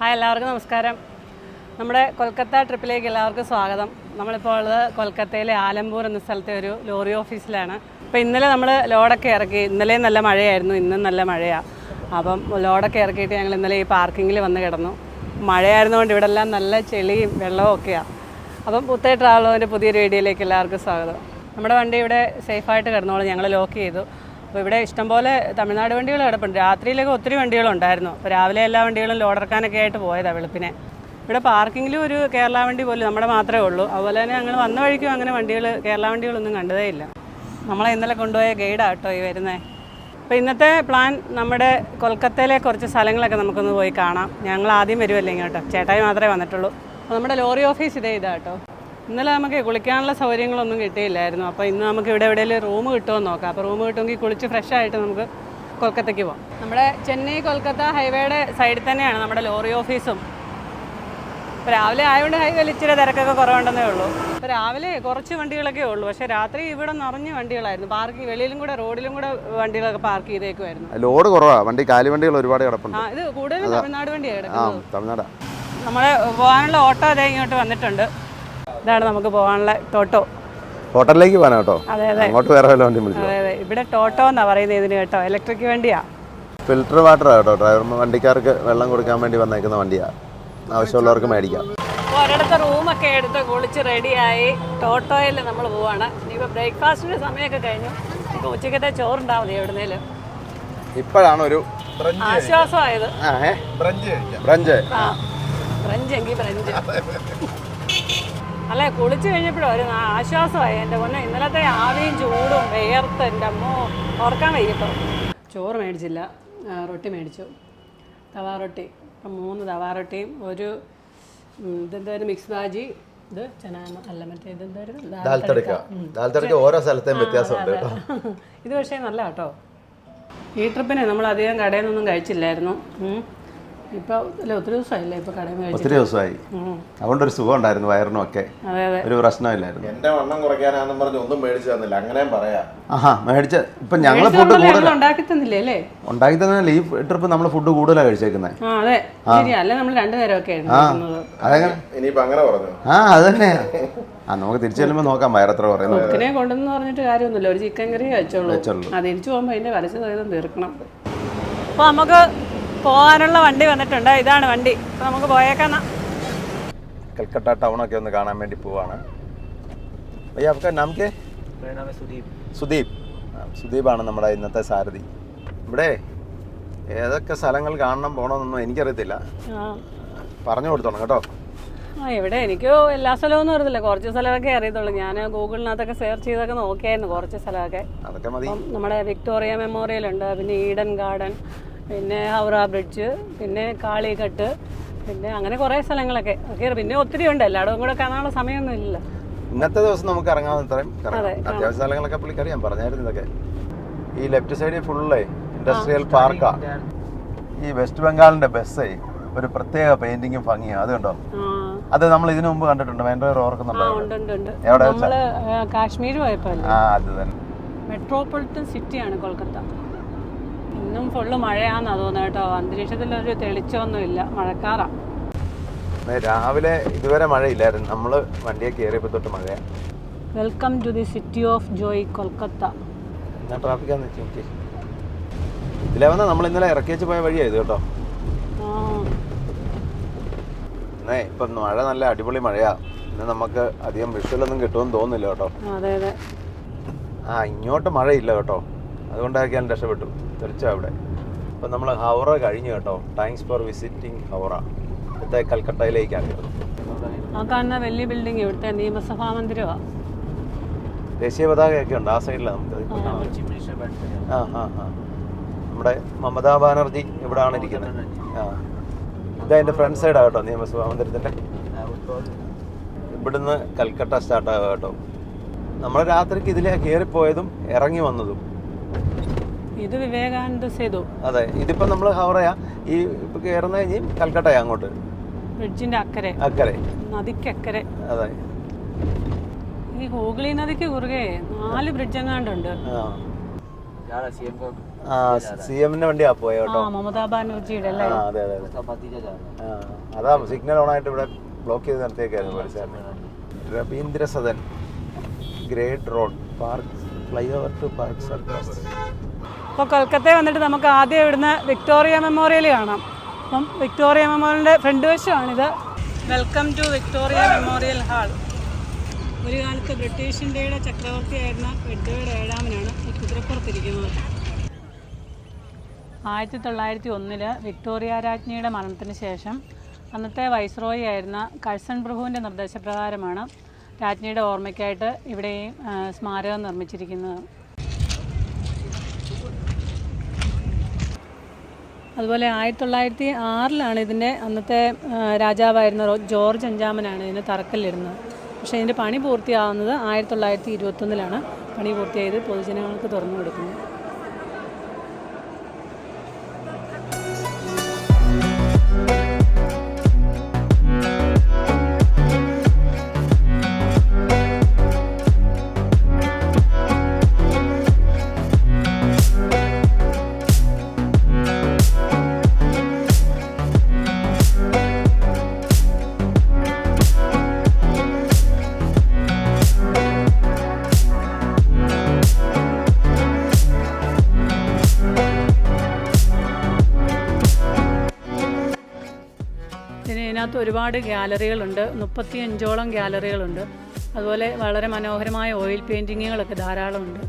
Hi എല്ലാവർക്കും നമസ്കാരം. നമ്മുടെ കൊൽക്കത്ത ട്രിപ്പിലേക്ക് എല്ലാവർക്കും സ്വാഗതം. നമ്മളിപ്പോൾ ഉള്ളത് കൊൽക്കത്തയിലെ ആലമ്പൂർ എന്ന സ്ഥലത്തെ ഒരു ലോറി ഓഫീസിലാണ്. അപ്പോൾ ഇന്നലെ നമ്മൾ ലോഡൊക്കെ ഇറക്കി ഇന്നലെയും നല്ല മഴയായിരുന്നു ഇന്നും നല്ല മഴയാണ് അപ്പം ലോഡൊക്കെ ഇറക്കിയിട്ട് ഞങ്ങൾ ഇന്നലെ ഈ പാർക്കിങ്ങിൽ വന്ന് കിടന്നു. മഴയായിരുന്നുകൊണ്ട് ഇവിടെ എല്ലാം നല്ല ചെളിയും വെള്ളവും ഒക്കെയാണ് അപ്പം പുത്തേ ട്രാവലോന്റെ പുതിയൊരു വീഡിയോയിലേക്ക് എല്ലാവർക്കും സ്വാഗതം. നമ്മുടെ വണ്ടി ഇവിടെ സേഫായിട്ട് കിടന്നോളൂ ഞങ്ങൾ ലോക്ക് ചെയ്തു. അപ്പോൾ ഇവിടെ ഇഷ്ടംപോലെ തമിഴ്നാട് വണ്ടികൾ കിടപ്പുണ്ട്. രാത്രിയിലൊക്കെ ഒത്തിരി വണ്ടികളുണ്ടായിരുന്നു. അപ്പോൾ രാവിലെ എല്ലാ വണ്ടികളും ലോഡ് ഇറക്കാനൊക്കെ ആയിട്ട് പോയതാണ് വെളുപ്പിനെ. ഇവിടെ പാർക്കിങ്ങിലും ഒരു കേരള വണ്ടി പോലും നമ്മുടെ മാത്രമേ ഉള്ളൂ. അതുപോലെ തന്നെ ഞങ്ങൾ വന്ന വഴിക്കും അങ്ങനെ വണ്ടികൾ കേരള വണ്ടികളൊന്നും കണ്ടതേ ഇല്ല. നമ്മളെ ഇന്നലെ കൊണ്ടുപോയ ഗൈഡാണ് കേട്ടോ ഈ വരുന്നത് അപ്പോൾ ഇന്നത്തെ പ്ലാൻ നമ്മുടെ കൊൽക്കത്തയിലെ കുറച്ച് സ്ഥലങ്ങളൊക്കെ നമുക്കൊന്ന് പോയി കാണാം. ഞങ്ങൾ ആദ്യം വരുമല്ലേ ഇങ്ങോട്ട്? ചേട്ടായി മാത്രമേ വന്നിട്ടുള്ളൂ. അപ്പോൾ നമ്മുടെ ലോറി ഓഫീസ് ഇതേ ഇതാ കേട്ടോ. ഇന്നലെ നമുക്ക് കുളിക്കാനുള്ള സൗകര്യങ്ങളൊന്നും കിട്ടിയില്ലായിരുന്നു. അപ്പോൾ ഇന്ന് നമുക്ക് ഇവിടെ എവിടെയെങ്കിലും റൂം കിട്ടുമോ നോക്കാം. അപ്പോൾ റൂം കിട്ടുമെങ്കിൽ കുളിച്ച് ഫ്രഷ് ആയിട്ട് നമുക്ക് കൊൽക്കത്തയ്ക്ക് പോകാം നമ്മുടെ ചെന്നൈ കൊൽക്കത്ത ഹൈവേയുടെ സൈഡിൽ തന്നെയാണ് നമ്മുടെ ലോറി ഓഫീസും. ഇപ്പോൾ രാവിലെ ആയതുകൊണ്ട് ഹൈവേയിൽ ഇച്ചിരി തിരക്കൊക്കെ കുറവുണ്ടെന്നേ ഉള്ളൂ. ഇപ്പോൾ രാവിലെ കുറച്ച് വണ്ടികളൊക്കെ ഉള്ളൂ. പക്ഷേ രാത്രി ഇവിടെ നിറഞ്ഞ വണ്ടികളായിരുന്നു. പാർക്ക് വെളിയിലും കൂടെ റോഡിലും കൂടെ വണ്ടികളൊക്കെ പാർക്ക് ചെയ്തേക്കുമായിരുന്നു ലോഡ് കുറവാണ് വണ്ടി കാലി വണ്ടികൾ ഒരുപാട് കിടപ്പുണ്ട്. ആ ഇത് കൂടുതലും തമിഴ്നാട് വണ്ടിയാണ് കിടക്കുന്നത്. തമിഴ്നാടാ. നമ്മളെ പോകാനുള്ള ഓട്ടോ അതേ ഇങ്ങോട്ട് വന്നിട്ടുണ്ട്. ഇതാണ് നമുക്ക് പോകാനുള്ള ടോട്ടോ. ഹോട്ടലിലേക്ക് പോകാനാ കേട്ടോ? അതെ അതെ. അങ്ങോട്ട് വേറെ വല്ല വണ്ടി വിളിച്ചു? അതെ അതെ. ഇവിടെ ടോട്ടോ എന്നാ പറയുന്നത് ഇതിന് കേട്ടോ. ഇലക്ട്രിക് വണ്ടിയാ. ഫിൽറ്റർ വാട്ടർ കേട്ടോ. ഡ്രൈവർ വണ്ടിക്കാർക്ക് വെള്ളം കൊടുക്കാൻ വേണ്ടി വന്നേക്കുന്ന വണ്ടിയാ. ആവശ്യമുള്ളവർക്ക് മേടിക്കാം. ഒരിടത്ത് റൂമൊക്കെ എടുത്ത് കുളിച്ച് റെഡിയായി ടോട്ടോയിൽ നമ്മൾ പോവാണ്. ഇനിയിപ്പോൾ ബ്രേക്ക്ഫാസ്റ്റിന്റെ സമയമൊക്കെ കഴിഞ്ഞു. ഇപ്പോൾ ഉച്ചക്കത്തെ ചോറുണ്ടാവും മതി എവിടുന്നേലും. ഇപ്പോഴാണ് ഒരു ആശ്വാസമായത്. ബ്രഞ്ച് ആ ഫ്രഞ്ച് എങ്കിൽ ഫ്രഞ്ച് അല്ലേ? കുളിച്ച് കഴിഞ്ഞപ്പോഴും ഒരു ആശ്വാസമായി. എന്റെ പൊന്നെ ഇന്നലത്തെ ആവിയും ചൂടും വേർത്ത് എന്റെ അമ്മോ ഓർക്കാൻ വയ്യട്ടോ. ചോറ് മേടിച്ചില്ല. റൊട്ടി മേടിച്ചു. തവാ റൊട്ടി. അപ്പം മൂന്ന് തവാ റൊട്ടിയും ഒരു ഇതെന്തായാലും മിക്സ് ഭാജി. ഇത് ചനാന അല്ല മറ്റേ ഇതെന്തായാലും ഓരോ സ്ഥലത്തെയും വ്യത്യാസമുണ്ട് ഇത് പക്ഷേ നല്ല കേട്ടോ ഈ ട്രിപ്പിനെ നമ്മൾ അധികം കടയിൽ നിന്നൊന്നും കഴിച്ചില്ലായിരുന്നു ഒത്തിരി ദിവസമായി. അതുകൊണ്ട് ഒരു സുഖം ഉണ്ടായിരുന്നു വയറിനും ഒക്കെ ഒരു പ്രശ്നമില്ലായിരുന്നു. എന്റെ വണ്ണം കുറയ്ക്കാനാന്നും പറഞ്ഞ് ഒന്നും മേടിച്ചു തന്നില്ല. അങ്ങനെയും പറയാം. ആഹാ മേടിച്ച ഇപ്പൊ ഞങ്ങൾ ഫുഡ് കൂടുതൽ ഉണ്ടാക്കി തന്നില്ലേ ഉണ്ടാക്കി തന്നെ ഈ ട്രിപ്പ് നമ്മൾ ഫുഡ് കൂടുതലാണ് കഴിച്ചേക്കുന്നത് ആ അതെ. അല്ല നമ്മൾ രണ്ടു നേരമൊക്കെ ആ ഉണ്ടാക്കുന്നത്. അതെങ്ങനെ? ഇനിയിപ്പോ അങ്ങനെ പറഞ്ഞു? ആ അത് ആ നമുക്ക് തിരിച്ചു ചെല്ലുമ്പോൾ നോക്കാം വയറത്ര പറയുന്നത് ചിക്കനെ കൊണ്ടെന്ന് പറഞ്ഞിട്ട് കാര്യമൊന്നുമില്ല. ഒരു ചിക്കൻ കറി കഴിച്ചോളൂ. വെച്ചോളൂ. ആ തിരിച്ചു പോകുമ്പോൾ അതിന്റെ വരച്ചു തീർക്കണം. അപ്പോൾ നമുക്ക് പോകാനുള്ള വണ്ടി വന്നിട്ടുണ്ട്. ഇതാണ് വണ്ടി. നമുക്ക് പോയേക്കാം കൽക്കട്ട ടൗണൊക്കെ ഒന്ന് കാണാൻ വേണ്ടി പോവാണ്. ഭയ്യ സുദീപ്. സുദീപാണ് നമ്മുടെ ഇന്നത്തെ സാരഥി. ഇവിടെ ഏതൊക്കെ സ്ഥലങ്ങൾ കാണണം പോണോന്നൊന്നും എനിക്കറിയത്തില്ല. പറഞ്ഞു കൊടുത്തോണം കേട്ടോ. ആ ഇവിടെ എനിക്ക് എല്ലാ സ്ഥലവും ഒന്നും അറിയത്തില്ല. കുറച്ച് സ്ഥലമൊക്കെ അറിയത്തുള്ളൂ. ഞാൻ ഗൂഗിളിനകത്തൊക്കെ സെർച്ച് ചെയ്തൊക്കെ നോക്കിയായിരുന്നു കുറച്ച് സ്ഥലമൊക്കെ. നമ്മുടെ വിക്ടോറിയ മെമ്മോറിയൽ ഉണ്ട്. പിന്നെ ഈഡൻ ഗാർഡൻ. പിന്നെ ഹൗറ ബ്രിഡ്ജ് പിന്നെ കാളിഘട്ട് പിന്നെ അങ്ങനെ കുറേ സ്ഥലങ്ങളൊക്കെ. ഒക്കെ പിന്നെ ഒത്തിരി ഉണ്ട്. എല്ലായിടവും കൂടെ കാണാനുള്ള സമയമൊന്നും ഇല്ല ഇന്നത്തെ ദിവസം നമുക്ക് ഇറങ്ങാവുന്ന ഇത്രയും അതെ, അത്യാവശ്യ സ്ഥലങ്ങളൊക്കെ പുള്ളിക്കറിയാം പറഞ്ഞായിരുന്നു ഇതൊക്കെ. ഈ ലെഫ്റ്റ് സൈഡിൽ ഫുള്ളേ ഇൻഡസ്ട്രിയൽ പാർക്കാ. ഈ വെസ്റ്റ് ബംഗാളിന്റെ ബസ്സേ ഒരു പ്രത്യേക പെയിന്റിങ്ങും ഭംഗിയാണ് അത് കണ്ടോ? അത് നമ്മൾ ഇതിനു മുമ്പ് കണ്ടിട്ടുണ്ട്. വേണ്ടവർ ഓർക്കുന്നുണ്ടോ? എവിടെ ആ, കാശ്മീർ പോയപ്പോ ആ അത് തന്നെ. മെട്രോപൊളിറ്റൻ സിറ്റിയാണ് കൊൽക്കത്ത. ഇന്നും ഫുള്ള് മഴയാന്നാ തോന്നുന്നത് കേട്ടോ. അന്തരീക്ഷത്തിലൊരു തെളിച്ചമൊന്നുമില്ല. മഴക്കാറാ. ദേ രാവിലെ ഇതുവരെ മഴയില്ലായിരുന്നു. നമ്മൾ വണ്ടിയെ കയറിയപ്പോൾ തൊട്ട് മഴയാണ് welcome to the city of joy Kolkata. എന്നാ ട്രാഫിക് ഇതിലെ വന്ന നമ്മൾ ഇന്നലെ ഇറക്കി വെച്ച് പോയ വഴിയായത് കേട്ടോ. എന്നേ ഇപ്പം മഴ നല്ല അടിപൊളി മഴയാ. ഇന്ന് നമുക്ക് അധികം വിഷുവലൊന്നും കിട്ടുമെന്ന് തോന്നുന്നില്ല കേട്ടോ. ആ ഇങ്ങോട്ട് മഴയില്ല കേട്ടോ. അതുകൊണ്ടായിരിക്കാൻ രക്ഷപ്പെട്ടു. തെളിച്ച അവിടെ. അപ്പം നമ്മൾ ഹൗറ കഴിഞ്ഞു കേട്ടോ. Thanks for visiting Howrah. ഇവിടുത്തെ കൽക്കട്ടയിലേക്കാണ്. ആ കാണുന്ന വലിയ ബിൽഡിംഗ് ഇവിടുത്തെ നിയമസഭാ മന്ദിരമാണ് ദേശീയ പതാകയൊക്കെ ഉണ്ട് ആ സൈഡിലാണ് നമുക്ക് ആ. ആ ആ നമ്മുടെ മമതാ ബാനർജി ഇവിടാണ് ഇരിക്കുന്നത്. ആ. ഇതാ ഇതതിന്റെ ഫ്രണ്ട് സൈഡാണ് കേട്ടോ നിയമസഭാ മന്ദിരത്തിന്റെ. ഇവിടുന്ന് കൽക്കട്ട സ്റ്റാർട്ടാകുക കേട്ടോ. നമ്മൾ രാത്രിക്ക് ഇതിലെ കയറിപ്പോയതും ഇറങ്ങി വന്നതും ഇത് വിവേകാനന്ദ സേതു. അതെ ഇതിപ്പോ നമ്മൾ ഹൗറയാ ഈ ഇപ്പൊ കയറുന്ന കഴിഞ്ഞ് കൽക്കട്ടയാ അങ്ങോട്ട്. ബ്രിഡ്ജിന്റെ അക്കരെ. അക്കരെ. നദിക്കക്കരെ. അതെ. ഈ ഹൂഗ്ലി നദിക്ക് കുറുകെ നാല് ബ്രിഡ്ജ് എങ്ങാണ്ടുണ്ട് ആ സി എമ്മിന്റെ വണ്ടിയാ പോയ മമതാ ബാനർജിയുടെ അല്ലേ? ആ അതെ അതെ അതെ. ആ അതാ സിഗ്നൽ ഓൺ ആയിട്ട് ഇവിടെ ബ്ലോക്ക് ചെയ്ത് നിർത്തിയേക്കായിരുന്നു പോലീസുകാരനെ Rabindra Sadan great road park flyover to Park Circus അപ്പോൾ കൊൽക്കത്തയിൽ വന്നിട്ട് നമുക്ക് ആദ്യം ഇവിടുന്ന് വിക്ടോറിയ മെമ്മോറിയൽ കാണാം. അപ്പം വിക്ടോറിയ മെമ്മോറിയലിന്റെ front വശമാണിത്. Welcome to Victoria Memorial Hall. ഒരു കാലത്ത് ബ്രിട്ടീഷ് ഇന്ത്യയുടെ ചക്രവർത്തിയായിരുന്ന എഡ്വേർഡ് ഏഴാമനാണ് ഈ കുതിരപ്പുറത്തിരിക്കുന്നത്. ആയിരത്തി തൊള്ളായിരത്തി ഒന്നിൽ വിക്ടോറിയ രാജ്ഞിയുടെ മരണത്തിന് ശേഷം അന്നത്തെ വൈസ്രോയി ആയിരുന്ന കഴ്സൺ പ്രഭുവിന്റെ നിർദ്ദേശപ്രകാരമാണ് രാജ്ഞിയുടെ ഓർമ്മയ്ക്കായിട്ട് ഇവിടെ സ്മാരകം നിർമ്മിച്ചിരിക്കുന്നത്. അതുപോലെ ആയിരത്തി തൊള്ളായിരത്തി ആറിലാണ് ഇതിന്റെ അന്നത്തെ രാജാവായിരുന്ന ജോർജ് അഞ്ചാമനാണ് ഇതിന് തറക്കല്ലിടുന്നത്. പക്ഷേ ഇതിന്റെ പണി പൂർത്തിയാവുന്നത് ആയിരത്തി തൊള്ളായിരത്തി ഇരുപത്തൊന്നിലാണ് പണി പൂർത്തിയായത് പൊതുജനങ്ങൾക്ക് തുറന്നു കൊടുക്കുന്നത്. പിന്നെ ഒരുപാട് ഗ്യാലറികളുണ്ട് മുപ്പത്തി അഞ്ചോളം ഗ്യാലറികളുണ്ട് അതുപോലെ വളരെ മനോഹരമായ ഓയിൽ പെയിന്റിങ്ങുകളൊക്കെ ധാരാളമുണ്ട്.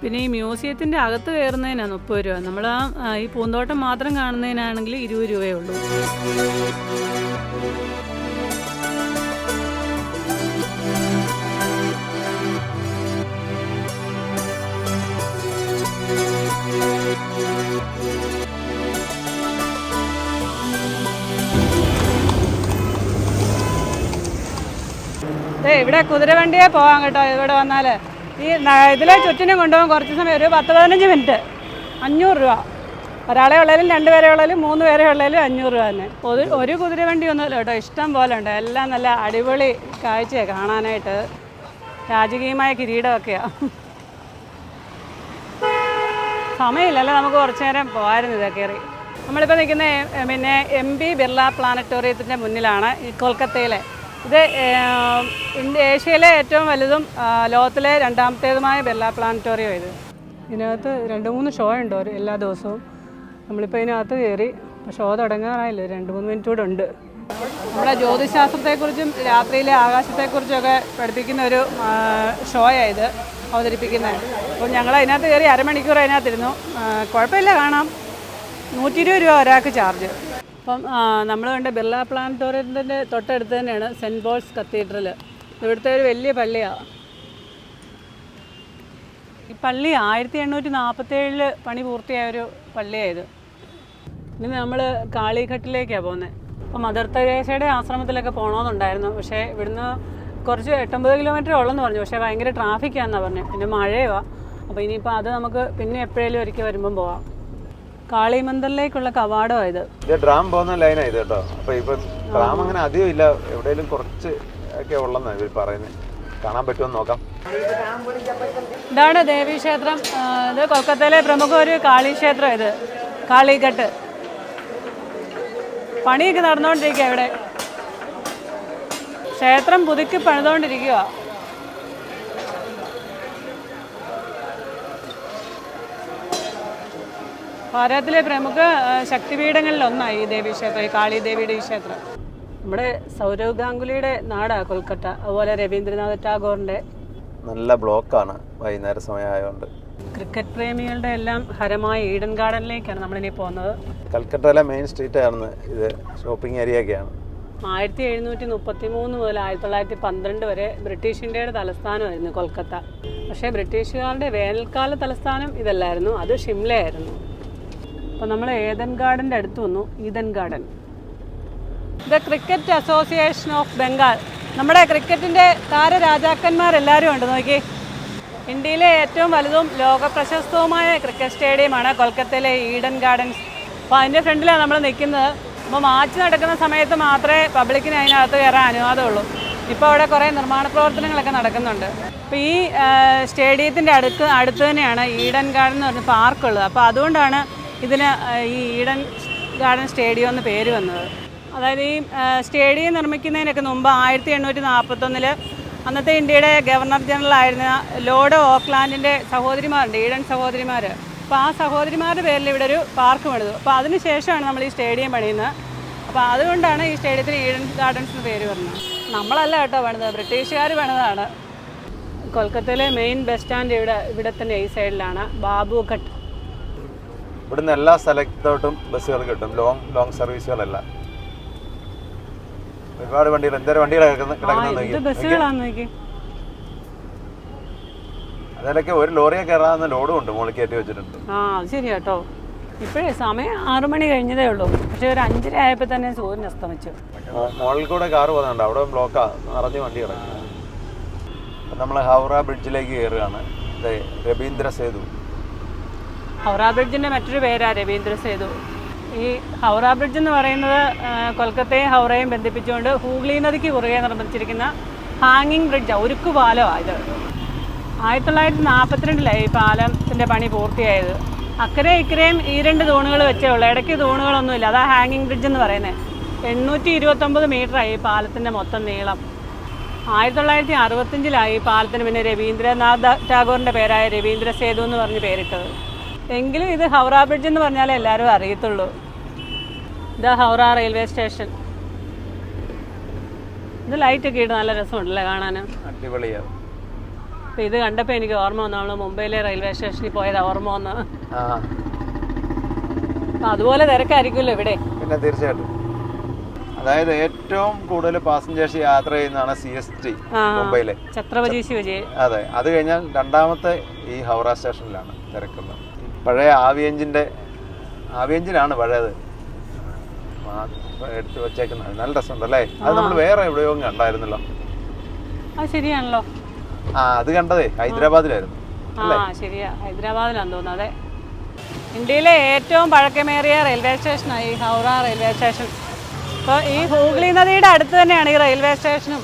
പിന്നെ ഈ മ്യൂസിയത്തിന്റെ അകത്ത് കയറുന്നതിനാണ് മുപ്പത് രൂപ. നമ്മൾ ആ, ഈ പൂന്തോട്ടം മാത്രം കാണുന്നതിനാണെങ്കിൽ ഇരുപത് രൂപയേ ഉള്ളൂ. ഇവിടെ കുതിരവണ്ടിയെ പോവാം കേട്ടോ ഇവിടെ വന്നാൽ ഈ ഇതിലെ ചുറ്റിനും കൊണ്ടുപോകാൻ കുറച്ച് സമയം ഒരു പത്ത് പതിനഞ്ച് മിനിറ്റ്. അഞ്ഞൂറ് രൂപ. ഒരാളെ ഉള്ളതിലും രണ്ട് പേരെ ഉള്ളതിലും മൂന്ന് പേരെ ഉള്ളതിലും അഞ്ഞൂറ് രൂപ തന്നെ. ഒരു ഒരു കുതിരവണ്ടി ഒന്നുമില്ല കേട്ടോ ഇഷ്ടം പോലെ ഉണ്ട്. എല്ലാം നല്ല അടിപൊളി കാഴ്ചയാണ് കാണാനായിട്ട്. രാജകീയമായ കിരീടമൊക്കെയാണ് സമയമില്ലല്ലോ നമുക്ക് കുറച്ച് നേരം പോകാമായിരുന്നു ഇതൊക്കെ കയറി. നമ്മളിപ്പോൾ നിൽക്കുന്ന പിന്നെ എം ബി ബിർള പ്ലാനറ്റോറിയത്തിന്റെ മുന്നിലാണ് ഈ കൊൽക്കത്തയിലെ. ഇത് ഇന്ത്യ ഏഷ്യയിലെ ഏറ്റവും വലുതും ലോകത്തിലെ രണ്ടാമത്തേതുമായ ബിർള പ്ലാനറ്റോറിയം ഇത്. ഇതിനകത്ത് രണ്ട് മൂന്ന് ഷോ ഉണ്ട് എല്ലാ ദിവസവും. നമ്മളിപ്പോൾ ഇതിനകത്ത് കയറി ഷോ തുടങ്ങാറായില്ല രണ്ട് മൂന്ന് മിനിറ്റ് കൂടെ ഉണ്ട്. നമ്മുടെ ജ്യോതിശാസ്ത്രത്തെക്കുറിച്ചും രാത്രിയിലെ ആകാശത്തെക്കുറിച്ചൊക്കെ പഠിപ്പിക്കുന്ന ഒരു ഷോയാണ് ഇത് അവതരിപ്പിക്കുന്നത് അപ്പോൾ ഞങ്ങൾ അതിനകത്ത് കയറി അരമണിക്കൂർ അതിനകത്തിരുന്നു. കുഴപ്പമില്ല കാണാം. നൂറ്റി ഇരുപത് രൂപ ഒരാൾക്ക് ചാർജ്. അപ്പം നമ്മൾ കണ്ട ബിർള പ്ലാനറ്റോറിയത്തിന്റെ തൊട്ടടുത്ത് തന്നെയാണ് സെന്റ് പോൾസ് കത്തീഡ്രൽ ഇവിടുത്തെ ഒരു വലിയ പള്ളിയാണ് ഈ പള്ളി ആയിരത്തി എണ്ണൂറ്റി നാൽപ്പത്തേഴിൽ പണി പൂർത്തിയായ ഒരു പള്ളിയായത് ഇനി നമ്മൾ കാളിഘട്ടിലേക്കാണ് പോകുന്നത് അപ്പോൾ മദർ തെരേസയുടെ ആശ്രമത്തിലൊക്കെ പോകണമെന്നുണ്ടായിരുന്നു പക്ഷേ ഇവിടുന്ന് കുറച്ച് എട്ടൊമ്പത് കിലോമീറ്റർ ഉള്ളെന്ന് പറഞ്ഞു. പക്ഷേ ഭയങ്കര ട്രാഫിക്കാണെന്നാണ് പറഞ്ഞത് പിന്നെ മഴയുവാ. അപ്പോൾ ഇനിയിപ്പോൾ അത് നമുക്ക് പിന്നെ എപ്പോഴേലും ഒരിക്കൽ വരുമ്പം പോവാം. കാളിമന്ദിറിലേക്കുള്ള കവാടമാണ് ഇത്. ഇത് ഡ്രാം പോകുന്ന ലൈനായത് കേട്ടോ. അപ്പൊ ഇപ്പൊ ഡ്രാം അങ്ങനെ അധികം ഇല്ല. എവിടെയെങ്കിലും കുറച്ച് ഒക്കെ ഉള്ളെന്ന് ഇവർ പറയുന്നത് കാണാൻ പറ്റുമോ നോക്കാം. ഇതാണ് ദേവീക്ഷേത്രം. ക്ഷേത്രം ഇത് കൊൽക്കത്തയിലെ പ്രമുഖ ഒരു കാളിക്ഷേത്രം ഇത്. കാളിഘട്ട്. പണിയൊക്കെ നടന്നുകൊണ്ടിരിക്കുക ഇവിടെ. ക്ഷേത്രം പുതുക്കി പണിതുകൊണ്ടിരിക്കുക ഭാരതത്തിലെ പ്രമുഖ ഒന്നായി ഈ ദേവീക്ഷേത്രം ഈ കാളി ദേവിയുടെ ഈ ക്ഷേത്രം. നമ്മുടെ സൗരവ് ഗാംഗുലിയുടെ നാടാണ് കൊൽക്കത്ത അതുപോലെ രവീന്ദ്രനാഥ് ടാഗോറിന്റെ. നല്ല ബ്ലോക്കാണ് വൈകുന്നേര സമയമായതുകൊണ്ട് ക്രിക്കറ്റ് പ്രേമികളുടെ എല്ലാം ഹരമായ ഈഡൻ ഗാർഡനിലേക്കാണ് നമ്മളിനി പോകുന്നത്. കൽക്കട്ടയിലെ മെയിൻ സ്ട്രീറ്റ് ആണ് ഇത് ഷോപ്പിംഗ് ഏരിയ ഒക്കെയാണ് ആയിരത്തി എഴുന്നൂറ്റി മുപ്പത്തി മൂന്ന് മുതൽ ആയിരത്തി തൊള്ളായിരത്തി പന്ത്രണ്ട് വരെ ബ്രിട്ടീഷ് ഇന്ത്യയുടെ തലസ്ഥാനമായിരുന്നു കൊൽക്കത്ത പക്ഷേ ബ്രിട്ടീഷുകാരുടെ വേനൽക്കാല തലസ്ഥാനം ഇതല്ലായിരുന്നു അത് ഷിംലയായിരുന്നു. അപ്പോൾ നമ്മൾ ഏതൻ ഗാർഡന്റെ അടുത്ത് വന്നു Eden Garden. The Cricket Association of Bengal. നമ്മുടെ ക്രിക്കറ്റിന്റെ താരരാജാക്കന്മാരെല്ലാവരും ഉണ്ട് നോക്കി ഇന്ത്യയിലെ ഏറ്റവും വലുതും ലോക പ്രശസ്തവുമായ ക്രിക്കറ്റ് സ്റ്റേഡിയമാണ് കൊൽക്കത്തയിലെ ഈഡൻ ഗാർഡൻസ്. അപ്പോൾ അതിന്റെ ഫ്രണ്ടിലാണ് നമ്മൾ നിൽക്കുന്നത് അപ്പോൾ മാച്ച് നടക്കുന്ന സമയത്ത് മാത്രമേ പബ്ലിക്കിന് അതിനകത്ത് കയറാൻ അനുവാദമുള്ളൂ. ഇപ്പോൾ അവിടെ കുറേ നിർമ്മാണ പ്രവർത്തനങ്ങളൊക്കെ നടക്കുന്നുണ്ട്. അപ്പോൾ ഈ സ്റ്റേഡിയത്തിന്റെ അടുത്ത് അടുത്ത് തന്നെയാണ് ഈഡൻ ഗാർഡൻ എന്ന് പറഞ്ഞ പാർക്കുള്ളത്. അപ്പോൾ അതുകൊണ്ടാണ് ഇതിന് ഈ ഈഡൻ ഗാർഡൻ സ്റ്റേഡിയം എന്ന് പേര് വന്നത്. അതായത് ഈ സ്റ്റേഡിയം നിർമ്മിക്കുന്നതിനൊക്കെ മുമ്പ് ആയിരത്തി എണ്ണൂറ്റി നാൽപ്പത്തൊന്നിൽ അന്നത്തെ ഇന്ത്യയുടെ ഗവർണർ ജനറൽ ആയിരുന്ന ലോർഡ് ഓക്ലാൻഡിന്റെ സഹോദരിമാരുണ്ട് ഈഡൻ സഹോദരിമാർ അപ്പോൾ ആ സഹോദരിമാരുടെ പേരിൽ ഇവിടെ ഒരു പാർക്ക് പണിതു അപ്പോൾ അതിന് ശേഷമാണ് നമ്മൾ ഈ സ്റ്റേഡിയം പണിയുന്നത്. അപ്പോൾ അതുകൊണ്ടാണ് ഈ സ്റ്റേഡിയത്തിന് ഈഡൻ ഗാർഡൻസ് എന്ന് പേര് വരുന്നത്. നമ്മളല്ല കേട്ടോ പണിതത് ബ്രിട്ടീഷുകാർ പണിതാണ് കൊൽക്കത്തയിലെ മെയിൻ ബസ് സ്റ്റാൻഡ് ഇവിടെ ഇവിടെ തന്നെ ഈ സൈഡിലാണ്. ബാബു ഘട്ട്. ഇവിടുന്ന് എല്ലാ സ്ഥലത്തോട്ടും ബസ്സുകൾ കിട്ടും. ലോങ് ലോങ് സർവീസുകളല്ല ഒരുപാട് വണ്ടികൾ എന്തേരം വണ്ടികൾ അതിലൊക്കെ ഒരു ലോറിയെ കയറാവുന്ന ലോഡും ഉണ്ട് മുകളിൽ കയറ്റി വെച്ചിട്ടുണ്ട്. ആ അത് ശരി ഇപ്പോഴേ സമയം ആറു മണി കഴിഞ്ഞതേ ഉള്ളൂ. പക്ഷെ ഒരു അഞ്ചര ആയപ്പോൾ തന്നെ സൂര്യൻ അസ്തമിച്ചു. മോളിൽ കൂടെ കാറ് പോകുന്നുണ്ട്. അവിടെ ബ്ലോക്കാ നിറഞ്ഞ വണ്ടി കിടക്കും നമ്മൾ ഹൗറ ബ്രിഡ്ജിലേക്ക് കയറുകയാണ്. രവീന്ദ്ര സേതു. ഹൗറ ബ്രിഡ്ജിന്റെ മറ്റൊരു പേരാ രവീന്ദ്ര സേതു. ഈ ഹൗറ ബ്രിഡ്ജ് എന്ന് പറയുന്നത് കൊൽക്കത്തയും ഹൗറയും ബന്ധിപ്പിച്ചുകൊണ്ട് ഹൂഗ്ലി നദിക്ക് കുറുകെ നിർമ്മിച്ചിരിക്കുന്ന ഹാങ്ങിങ് ബ്രിഡ്ജാണ് ഉരുക്കു പാലമാണ് ഇത്. ആയിരത്തി തൊള്ളായിരത്തി നാൽപ്പത്തിരണ്ടിലായി ഈ പാലത്തിന്റെ പണി പൂർത്തിയായത്. അക്കരെ ഇക്കരയും ഈ രണ്ട് തൂണുകൾ വെച്ചേ ഉള്ളൂ. ഇടയ്ക്ക് തൂണുകളൊന്നുമില്ല. അതാ ഹാങ്ങിങ് ബ്രിഡ്ജ് എന്ന് പറയുന്നത് എണ്ണൂറ്റി ഇരുപത്തൊമ്പത് മീറ്ററായി ഈ പാലത്തിന്റെ മൊത്തം നീളം. ആയിരത്തി തൊള്ളായിരത്തി അറുപത്തഞ്ചിലായി ഈ പാലത്തിന് പിന്നെ രവീന്ദ്രനാഥ് ടാഗോറിന്റെ പേരായ രവീന്ദ്ര സേതു എന്ന് പറഞ്ഞ് പേരിട്ടത്. എങ്കിലും ഇത് ഹൗറ ബ്രിഡ്ജ് എന്ന് പറഞ്ഞാലേ എല്ലാവരും അറിയത്തുള്ളൂ. ഇത് ഹൗറ റെയിൽവേ സ്റ്റേഷൻ. ഇത് ലൈറ്റൊക്കെ ഇട്ട് നല്ല രസമുണ്ടല്ലേ കാണാൻ അടിപൊളിയാണ് ഇത് കണ്ടപ്പോൾ എനിക്ക് ഓർമ്മ വന്നു. നമ്മൾ മുംബൈയിലെ റെയിൽവേ സ്റ്റേഷനിൽ പോയത് ഓർമ്മ വന്ന്. അതുപോലെ തിരക്കായിരിക്കുമല്ലോ ഇവിടെ. പിന്നെ തീർച്ചയായിട്ടും. അതായത് ഏറ്റവും കൂടുതൽ പാസഞ്ചേഴ്സ് യാത്ര ചെയ്യുന്നതാണ് സി എസ് ടി മുംബൈയിലെ. ഛത്രപതി ശിവജി. അതെ. അത് കഴിഞ്ഞാൽ രണ്ടാമത്തെ ഈ ഹൗറ സ്റ്റേഷനിലാണ് തിരക്കുള്ളത് പഴയ ആവി എഞ്ചിന്റെ ആവി എഞ്ചിനാണ് പഴയത് എടുത്ത് വെച്ചേക്കുന്നത് നല്ല രസമുണ്ടല്ലേ? അത് നമ്മൾ വേറെ എവിടെയോ കണ്ടായിരുന്നല്ലോ. അത് ശരിയാണല്ലോ. ആ അത് കണ്ടതേ ഹൈദരാബാദിലായിരുന്നു. ആ ശരിയാ ഹൈദരാബാദിലാന്ന് തോന്നുന്നു അതെ. ഇന്ത്യയിലെ ഏറ്റവും പഴക്കമേറിയ റെയിൽവേ സ്റ്റേഷനാണ് ഈ ഹൗറ റെയിൽവേ സ്റ്റേഷൻ. അപ്പോൾ ഈ ഹൂഗ്ലി നദിയുടെ അടുത്ത് തന്നെയാണ് ഈ റെയിൽവേ സ്റ്റേഷനും.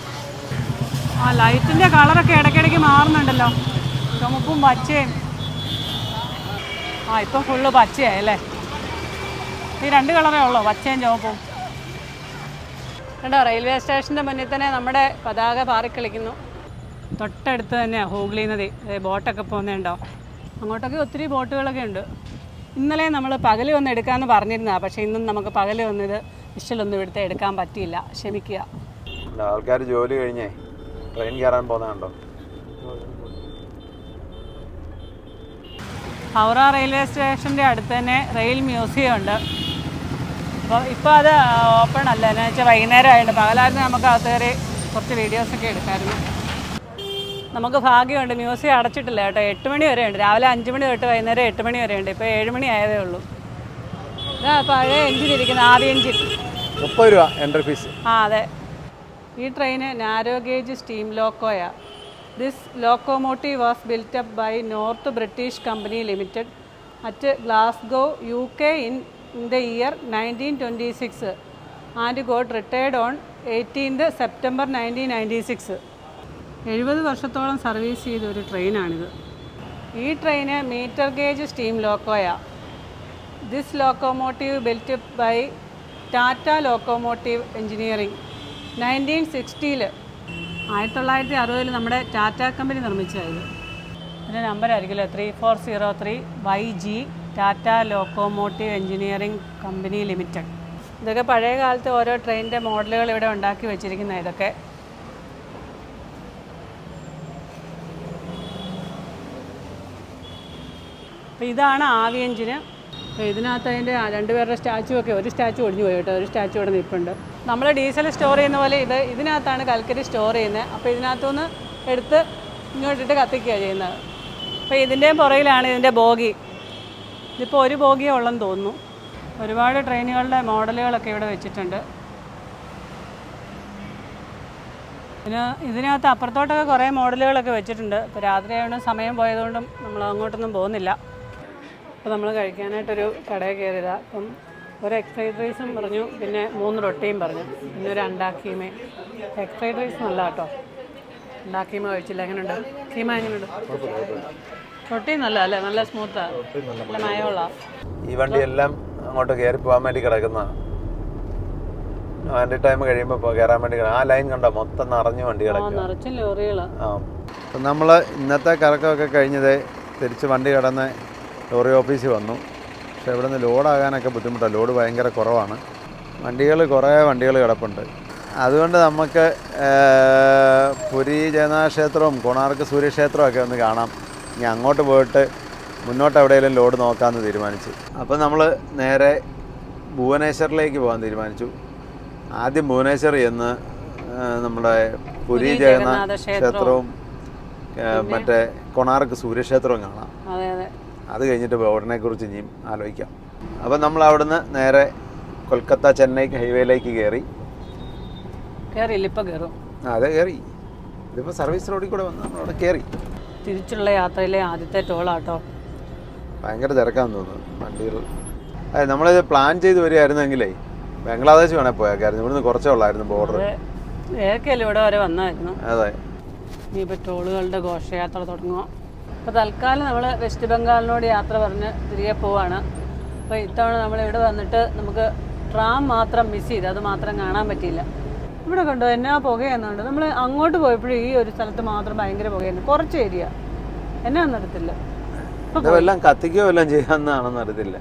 ആ ലൈറ്റിന്റെ കളറൊക്കെ ഇടയ്ക്കിടയ്ക്ക് മാറുന്നുണ്ടല്ലോ. ചുമപ്പും പച്ചയും. ആ ഇപ്പം ഫുള്ള് പച്ചയായി അല്ലേ? ഈ രണ്ട് കളറേ ഉള്ളൂ പച്ചയും ചുവപ്പും. കണ്ടോ റെയിൽവേ സ്റ്റേഷന്റെ മുന്നിൽ തന്നെ നമ്മുടെ പതാക പാറിക്കളിക്കുന്നു. തൊട്ടടുത്ത് തന്നെയാണ് ഹൂഗ്ലി നദി ബോട്ടൊക്കെ പോകുന്നുണ്ടോ? അങ്ങോട്ടൊക്കെ ഒത്തിരി ബോട്ടുകളൊക്കെ ഉണ്ട്. ഇന്നലെ നമ്മൾ പകൽ വന്ന് എടുക്കാമെന്ന് പറഞ്ഞിരുന്നതാണ് പക്ഷേ ഇന്നും നമുക്ക് പകൽ വന്നത് വിഷലൊന്നും ഇവിടുത്തെ എടുക്കാൻ പറ്റിയില്ല. ക്ഷമിക്കുക. ആൾക്കാർ ജോലി കഴിഞ്ഞേ ട്രെയിൻ കയറാൻ പോകുന്നതുണ്ടോ ഹൗറ റെയിൽവേ സ്റ്റേഷന്റെ അടുത്ത് തന്നെ റെയിൽ മ്യൂസിയം ഉണ്ട്. അപ്പോൾ ഇപ്പോൾ അത് ഓപ്പൺ അല്ല. എന്ന് വെച്ചാൽ വൈകുന്നേരം ആയതുകൊണ്ട് പകലായിരുന്നു നമുക്ക് അകത്ത് കയറി കുറച്ച് വീഡിയോസൊക്കെ എടുക്കാമായിരുന്നു നമുക്ക് ഭാഗ്യമുണ്ട്. മ്യൂസിയം അടച്ചിട്ടില്ല കേട്ടോ. എട്ട് മണി വരെ ഉണ്ട്. രാവിലെ അഞ്ച് മണി തൊട്ട് വൈകുന്നേരം എട്ട് മണി വരെ ഉണ്ട്. ഇപ്പോൾ ഏഴ് മണി ആയതേ ഉള്ളൂ. ഇതാ പഴയ എഞ്ചിൻ ഇരിക്കുന്ന ആദ്യ എഞ്ചിൻ. മുപ്പത് രൂപ എൻട്രി ഫീസ്. ആ അതെ. ഈ train narrow gauge steam ലോക്കോയാ. This locomotive was built up by North British company limited at Glasgow U K in the year nineteen twenty six and got retired on eighteenth September nineteen ninety six എഴുപത് വർഷത്തോളം service ചെയ്ത ഒരു ട്രെയിനാണിത്. ഈ train metre gauge steam ലോക്കോയാ. This locomotive built by Tata locomotive engineering nineteen സിക്സ്റ്റിയിൽ ആയിരത്തി തൊള്ളായിരത്തി അറുപതിൽ നമ്മുടെ ടാറ്റ കമ്പനി നിർമ്മിച്ചതായത്. ഇതിന്റെ നമ്പർ ആയിരിക്കുമല്ലോ three four zero three Y G Tata locomotive engineering company limited. ഇതൊക്കെ പഴയ കാലത്ത് ഓരോ ട്രെയിനിന്റെ മോഡലുകൾ ഇവിടെ ഉണ്ടാക്കി വെച്ചിരിക്കുന്ന ഇതൊക്കെ. അപ്പോൾ ഇതാണ് ആവി എഞ്ചിന്. അപ്പോൾ ഇതിനകത്ത് അതിന്റെ രണ്ടുപേരുടെ സ്റ്റാച്ചു ഒക്കെ ഒരു സ്റ്റാച്ചു ഒടിഞ്ഞു പോയി കേട്ടോ. ഒരു സ്റ്റാച്ചു ഇവിടെ നിൽപ്പുണ്ട്. നമ്മൾ ഡീസൽ സ്റ്റോർ ചെയ്യുന്ന പോലെ ഇത് ഇതിനകത്താണ് കൽക്കരി സ്റ്റോർ ചെയ്യുന്നത്. അപ്പോൾ ഇതിനകത്തുനിന്ന് എടുത്ത് ഇങ്ങോട്ടിട്ട് കത്തിക്കുക ചെയ്യുന്നത്. അപ്പോൾ ഇതിന്റെയും പുറകിലാണ് ഇതിന്റെ ബോഗി. ഇതിപ്പോൾ ഒരു ബോഗിയേ ഉള്ളെന്ന് തോന്നുന്നു. ഒരുപാട് ട്രെയിനുകളുടെ മോഡലുകളൊക്കെ ഇവിടെ വെച്ചിട്ടുണ്ട്. പിന്നെ ഇതിനകത്ത് അപ്പുറത്തോട്ടൊക്കെ കുറേ മോഡലുകളൊക്കെ വെച്ചിട്ടുണ്ട്. ഇപ്പോൾ രാത്രി ആയതുകൊണ്ട് സമയം പോയതുകൊണ്ടും നമ്മൾ അങ്ങോട്ടൊന്നും പോകുന്നില്ല. അപ്പോൾ നമ്മൾ കഴിക്കാനായിട്ടൊരു കടയിൽ കയറിയതാണ് അപ്പം ഒരു എഗ് ഫ്രൈഡ് റൈസും പറഞ്ഞു പിന്നെ മൂന്ന് റൊട്ടിയും പറഞ്ഞു. പിന്നെ ഒരു അണ്ടാക്കീമേ എഗ് ഫ്രൈഡ് റൈസ് നല്ല കേട്ടോ അണ്ടാക്കീമ കഴിച്ചില്ല. എങ്ങനെയുണ്ട്? കീമ എങ്ങനെയുണ്ട്? റൊട്ടി നല്ല അല്ലേ നല്ല സ്മൂത്താ നല്ല മയമുള്ള ഈ വണ്ടി എല്ലാം അങ്ങോട്ട് കയറി പോകാൻ വേണ്ടി കിടക്കുന്ന വണ്ടി ടൈം കഴിയുമ്പോൾ കയറാൻ വേണ്ടി ആ ലൈൻ കണ്ടോ? മൊത്തം നിറഞ്ഞു വണ്ടി കിടക്കും ആ. നമ്മൾ ഇന്നത്തെ കറക്കമൊക്കെ കഴിഞ്ഞത് തിരിച്ച് വണ്ടി കടന്ന് ലോറി ഓഫീസിൽ വന്നു. പക്ഷെ ഇവിടെ നിന്ന് ലോഡാകാനൊക്കെ ബുദ്ധിമുട്ടാണ് ലോഡ് ഭയങ്കര കുറവാണ്. വണ്ടികൾ കുറേ വണ്ടികൾ കിടപ്പുണ്ട്. അതുകൊണ്ട് നമുക്ക് പുരി ജഗന്നാഥ ക്ഷേത്രവും കൊണാർക്ക് സൂര്യക്ഷേത്രവും ഒക്കെ ഒന്ന് കാണാം. ഇനി അങ്ങോട്ട് പോയിട്ട് മുന്നോട്ട് എവിടെയെങ്കിലും ലോഡ് നോക്കാമെന്ന് തീരുമാനിച്ചു. അപ്പോൾ നമ്മൾ നേരെ ഭുവനേശ്വറിലേക്ക് പോകാൻ തീരുമാനിച്ചു. ആദ്യം ഭുവനേശ്വർ എന്ന് നമ്മുടെ പുരി ജഗന്നാഥ ക്ഷേത്രവും മറ്റേ കൊണാർക്ക് സൂര്യക്ഷേത്രവും കാണാം. അതെ കഴിഞ്ഞിട്ട് ബോർഡിനെ കുറിച്ച് ഇനിയും ആലോചിക്കാം. അപ്പം നമ്മൾ അവിടുന്ന് നേരെ കൊൽക്കത്ത ചെന്നൈ ഹൈവേയിലേക്ക് കയറി. കയറിയില്ല ഇപ്പം കയറും അതെ കയറി ഇതിപ്പോൾ സർവീസ് റോഡിൽ കൂടെ വന്ന് നമ്മളവിടെ കയറി തിരിച്ചുള്ള യാത്രയിലെ ആദ്യത്തെ ടോളാട്ടോ. ഭയങ്കര തിരക്കാന്ന് തോന്നുന്നു വണ്ടികൾ. അതെ നമ്മളിത് പ്ലാൻ ചെയ്ത് വരികയായിരുന്നെങ്കിലേ ബംഗ്ലാദേശ് വേണേൽ പോയാക്കായിരുന്നു. ഇവിടുന്ന് കുറച്ചേ ഉള്ളായിരുന്നു ബോർഡർ ഇവിടെ വരെ വന്നായിരുന്നു. അതെ. ഇനിയിപ്പോൾ ടോളുകളുടെ ഘോഷയാത്ര തുടങ്ങുക അപ്പോൾ തൽക്കാലം നമ്മൾ വെസ്റ്റ് ബംഗാളിനോട് യാത്ര പറഞ്ഞ് തിരികെ പോവാണ്. അപ്പോൾ ഇത്തവണ നമ്മൾ ഇവിടെ വന്നിട്ട് നമുക്ക് ട്രാം മാത്രം മിസ് ചെയ്ത് അത് മാത്രം കാണാൻ പറ്റിയില്ല. ഇവിടെ കണ്ടോ എന്നാ പുകയെന്നുണ്ട്. നമ്മൾ അങ്ങോട്ട് പോയപ്പോഴും ഈ ഒരു സ്ഥലത്ത് മാത്രം ഭയങ്കര പുകയായിരുന്നു. കുറച്ച് ഏരിയ എന്നാ നടത്തില്ല എല്ലാം കത്തിക്കുകയോ എല്ലാം ചെയ്യാന്നാണെന്ന് അറിയത്തില്ല.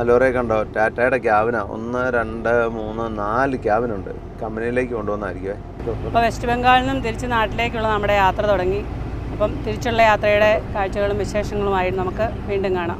അലോറെ കണ്ടോ ടാറ്റയുടെ ക്യാബിനാ. ഒന്ന് രണ്ട് മൂന്ന് നാല് ക്യാബിനുണ്ട്. കമ്പനിയിലേക്ക് കൊണ്ടുവന്നായിരിക്കും അപ്പോൾ വെസ്റ്റ് ബംഗാളിൽ നിന്നും തിരിച്ച് നാട്ടിലേക്കുള്ള നമ്മുടെ യാത്ര തുടങ്ങി. അപ്പം തിരിച്ചുള്ള യാത്രയുടെ കാഴ്ചകളും വിശേഷങ്ങളുമായി നമുക്ക് വീണ്ടും കാണാം.